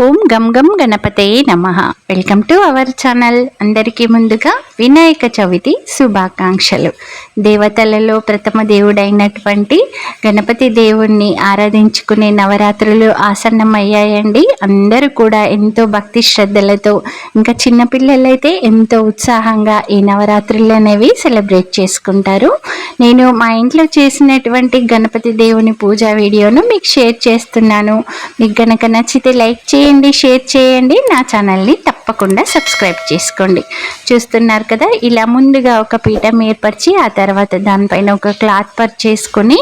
ఓం గం గం గణపతయే నమ. వెల్కమ్ టు అవర్ ఛానల్ అందరికీ ముందుగా వినాయక చవితి శుభాకాంక్షలు. దేవతలలో ప్రథమ దేవుడైనటువంటి గణపతి దేవుణ్ణి ఆరాధించుకునే నవరాత్రులు ఆసన్నమయ్యాయండి. అందరూ కూడా ఎంతో భక్తి శ్రద్ధలతో ఇంకా చిన్నపిల్లలైతే ఎంతో ఉత్సాహంగా ఈ నవరాత్రులు అనేవి సెలబ్రేట్ చేసుకుంటారు. నేను మా ఇంట్లో చేసినటువంటి గణపతి దేవుని పూజా వీడియోను మీకు షేర్ చేస్తున్నాను. మీకు గనక నచ్చితే లైక్ చేయండి చేయండి షేర్ చేయండి. నా ఛానల్ని తప్పకుండా సబ్స్క్రైబ్ చేసుకోండి. చూస్తున్నారు కదా ఇలా ముందుగా ఒక పీఠం ఏర్పరిచి ఆ తర్వాత దానిపైన ఒక క్లాత్ పర్ చేసుకొని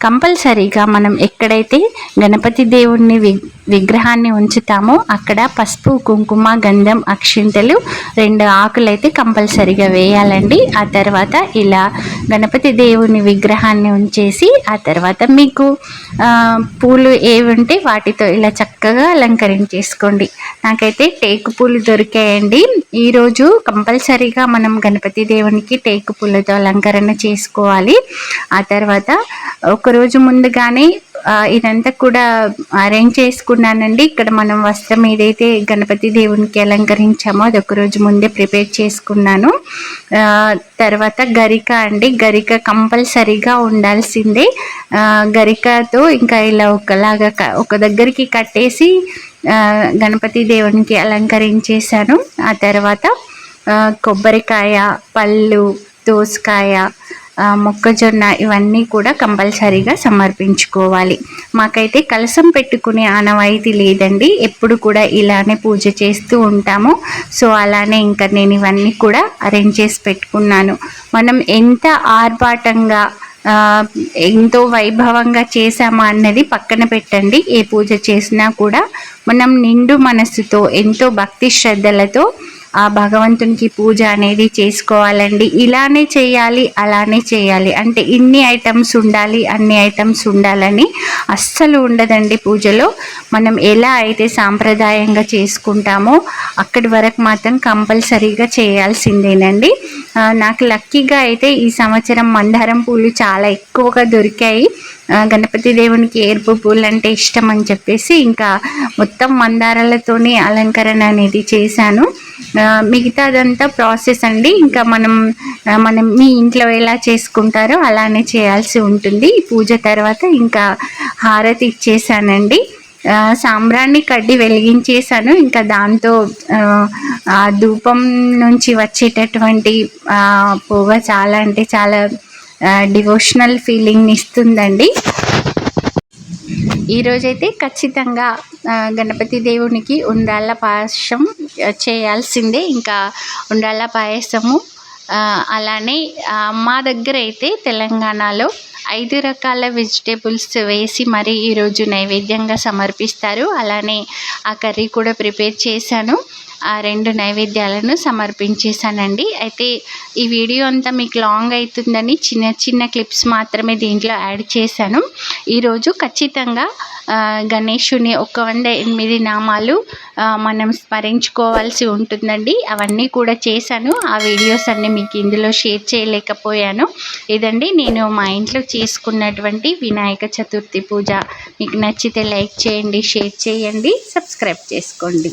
కంపల్సరీగా మనం ఎక్కడైతే గణపతి దేవుణ్ణి విగ్రహాన్ని ఉంచుతామో. అక్కడ పసుపు కుంకుమ గంధం అక్షింతలు రెండు ఆకులైతే కంపల్సరిగా వేయాలండి. ఆ తర్వాత ఇలా గణపతి దేవుని విగ్రహాన్ని ఉంచేసి ఆ తర్వాత మీకు పూలు ఏవి ఉంటే వాటితో ఇలా చక్కగా అలంకరించేసుకోండి. నాకైతే టేకు పూలు దొరికాయండి. ఈరోజు కంపల్సరీగా మనం గణపతి దేవునికి టేకు పూలతో అలంకరణ చేసుకోవాలి. ఆ తర్వాత ఒకరోజు ముందుగానే ఇదంతా కూడా అరేంజ్ చేసుకున్నానండి. ఇక్కడ మనం వస్త్రం ఏదైతే గణపతి దేవునికి అలంకరించామో అది ఒకరోజు ముందే ప్రిపేర్ చేసుకున్నాను. తర్వాత గరిక అండి. గరిక కంపల్సరీగా ఉండాల్సిందే. గరికతో ఇంకా ఇలా ఒకలాగా ఒక దగ్గరికి కట్టేసి గణపతి దేవునికి అలంకరించేశాను. ఆ తర్వాత కొబ్బరికాయ పళ్ళు దోసకాయ మొక్కజొన్న ఇవన్నీ కూడా కంపల్సరీగా సమర్పించుకోవాలి. మాకైతే కలసం పెట్టుకునే ఆనవాయితీ లేదండి. ఎప్పుడు కూడా ఇలానే పూజ చేస్తూ ఉంటాము. సో అలానే ఇంకా నేను ఇవన్నీ కూడా అరేంజ్ చేసి పెట్టుకున్నాను. మనం ఎంత ఆర్భాటంగా ఎంతో వైభవంగా చేశామా అన్నది పక్కన పెట్టండి. ఏ పూజ చేసినా కూడా మనం నిండు మనస్సుతో ఎంతో భక్తి శ్రద్ధలతో ఆ భగవంతునికి పూజ అనేది చేసుకోవాలండి. ఇలానే చేయాలి అలానే చేయాలి. అంటే ఇన్ని ఐటమ్స్ ఉండాలి అన్ని ఐటమ్స్ ఉండాలని అస్సలు ఉండదండి పూజలో. మనం ఎలా అయితే సాంప్రదాయంగా చేసుకుంటామో అక్కడి వరకు మాత్రం కంపల్సరీగా చేయాల్సిందేనండి. నాకు లక్కీగా అయితే ఈ సంవత్సరం మందారం పూలు చాలా ఎక్కువగా దొరికాయి. గణపతి దేవునికి ఏర్పు పూలు అంటే ఇష్టం అని చెప్పేసి ఇంకా మొత్తం మందారాలతోనే అలంకరణ అనేది చేశాను. మిగతాదంతా ప్రాసెస్ అండి. ఇంకా మనం మనం మీ ఇంట్లో ఎలా చేసుకుంటారో అలానే చేయాల్సి ఉంటుంది. పూజ తర్వాత ఇంకా హారతి ఇచ్చేసానండి. సాంబ్రాన్ని కడ్డి వెలిగించేసాను. ఇంకా దాంతో ఆ ధూపం నుంచి వచ్చేటటువంటి పొగ చాలా అంటే చాలా డివోషనల్ ఫీలింగ్ని ఇస్తుందండి. ఈరోజైతే ఖచ్చితంగా గణపతి దేవునికి ఉండాల పాశం చేయాల్సిందే. ఇంకా ఉండాల పాయసము. అలానే మా దగ్గర అయితే తెలంగాణలో ఐదు రకాల వెజిటేబుల్స్ వేసి మరి ఈరోజు నైవేద్యంగా సమర్పిస్తారు. అలానే ఆ కర్రీ కూడా ప్రిపేర్ చేశాను. ఆ రెండు నైవేద్యాలను సమర్పించేశానండి. అయితే ఈ వీడియో అంతా మీకు లాంగ్ అవుతుందని చిన్న చిన్న క్లిప్స్ మాత్రమే దీంట్లో యాడ్ చేశాను. ఈరోజు ఖచ్చితంగా గణేషుని ఒక వంద ఎనిమిది నామాలు మనం స్మరించుకోవాల్సి ఉంటుందండి. అవన్నీ కూడా చేశాను. ఆ వీడియోస్ అన్నీ మీకు ఇందులో షేర్ చేయలేకపోయాను. ఇదండి నేను మా ఇంట్లో చేసుకున్నటువంటి వినాయక చతుర్థి పూజ. మీకు నచ్చితే లైక్ చేయండి షేర్ చేయండి సబ్స్క్రైబ్ చేసుకోండి.